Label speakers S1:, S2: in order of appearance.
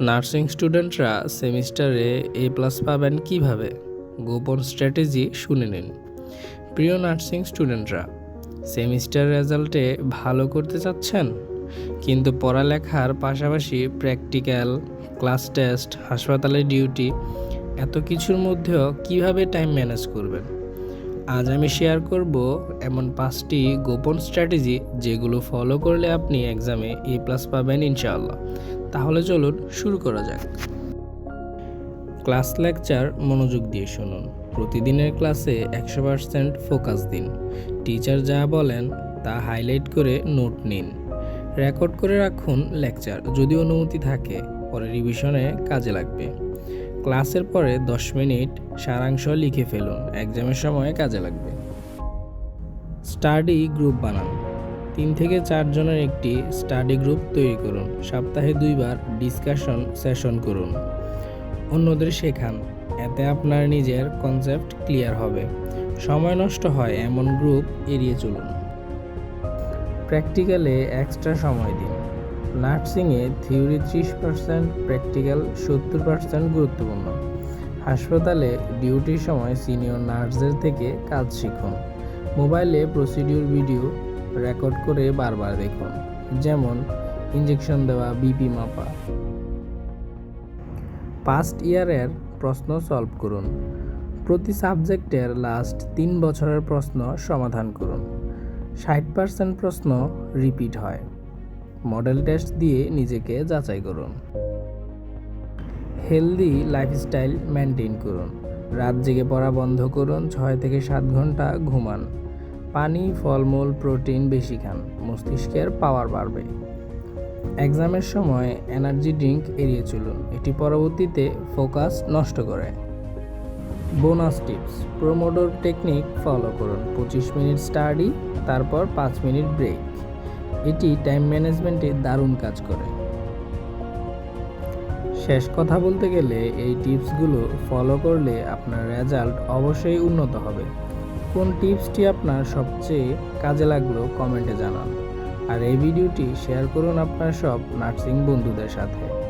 S1: Nursing স্টুডেন্টরা সেমিস্টারে এ plus পাবেন কীভাবে? গোপন স্ট্র্যাটেজি শুনে নিন। প্রিয় নার্সিং স্টুডেন্টরা, সেমিস্টার রেজাল্টে ভালো করতে চাচ্ছেন? কিন্তু পড়ালেখার পাশাপাশি প্র্যাকটিক্যাল, ক্লাস টেস্ট, হাসপাতালে ডিউটি, এত কিছুর মধ্যেও কীভাবে টাইম ম্যানেজ করবেন? আজ আমি শেয়ার করব এমন পাঁচটি গোপন স্ট্র্যাটেজি যেগুলো ফলো করলে আপনি এক্সামে এ প্লাস পাবেন ইনশাআল্লাহ। তাহলে চলুন শুরু করা যাক। ক্লাস লেকচার মনোযোগ দিয়ে শুনুন। প্রতিদিনের ক্লাসে একশো পার্সেন্ট ফোকাস দিন। টিচার যা বলেন তা হাইলাইট করে নোট নিন। রেকর্ড করে রাখুন লেকচার, যদি অনুমতি থাকে। পরে রিভিশনে কাজে লাগবে। ক্লাসের পরে দশ মিনিট সারাংশ লিখে ফেলুন। এক্সামের সময় কাজে লাগবে। স্টাডি গ্রুপ বানান। তিন থেকে চারজনের একটি স্টাডি গ্রুপ তৈরি করুন। সপ্তাহে দুইবার ডিসকাশন সেশন করুন। অন্যদের শেখান। এতে আপনার নিজের কনসেপ্ট ক্লিয়ার হবে। সময় নষ্ট হয় এমন গ্রুপ এড়িয়ে চলুন। প্র্যাকটিক্যালে এক্সট্রা সময় দিন। নার্সিংয়ে থিওরি ত্রিশ পার্সেন্ট, প্র্যাকটিক্যাল সত্তর পার্সেন্ট গুরুত্বপূর্ণ। হাসপাতালে ডিউটির সময় সিনিয়র নার্সদের থেকে কাজ শিখুন। মোবাইলে প্রসিডিউর ভিডিও রেকর্ড করে বারবার দেখুন। যেমন ইঞ্জেকশন দেওয়া বিপি মাপা। পাস্ট ইয়ারের প্রশ্ন সলভ করুন। প্রতি সাবজেক্টের লাস্ট তিন বছরের প্রশ্ন সমাধান করুন। ষাট পার্সেন্ট প্রশ্ন রিপিট হয়। মডেল টেস্ট দিয়ে নিজেকে যাচাই করুন। হেলদি লাইফস্টাইল মেনটেন করুন। রাত জেগে পড়া বন্ধ করুন, ছয় থেকে সাত ঘণ্টা ঘুমান। পানি, ফলমূল, প্রোটিন বেশি খান, মস্তিষ্কের পাওয়ার বাড়বে। এক্সামের সময় এনার্জি ড্রিঙ্ক এড়িয়ে চলুন, এটি পরবর্তীতে ফোকাস নষ্ট করে। Bonus tips pomodoro technique follow করুন, পঁচিশ মিনিট স্টাডি তারপর পাঁচ মিনিট ব্রেক এটি টাইম ম্যানেজমেন্টে দারুণ কাজ করে। শেষ কথা বলতে গেলে এই টিপসগুলো ফলো করলে আপনার রেজাল্ট অবশ্যই উন্নত হবে। কোন টিপসটি আপনার সবচেয়ে কাজে লাগল কমেন্টে জানান। আর এই ভিডিওটি শেয়ার করুন আপনার সব নার্সিং বন্ধুদের সাথে।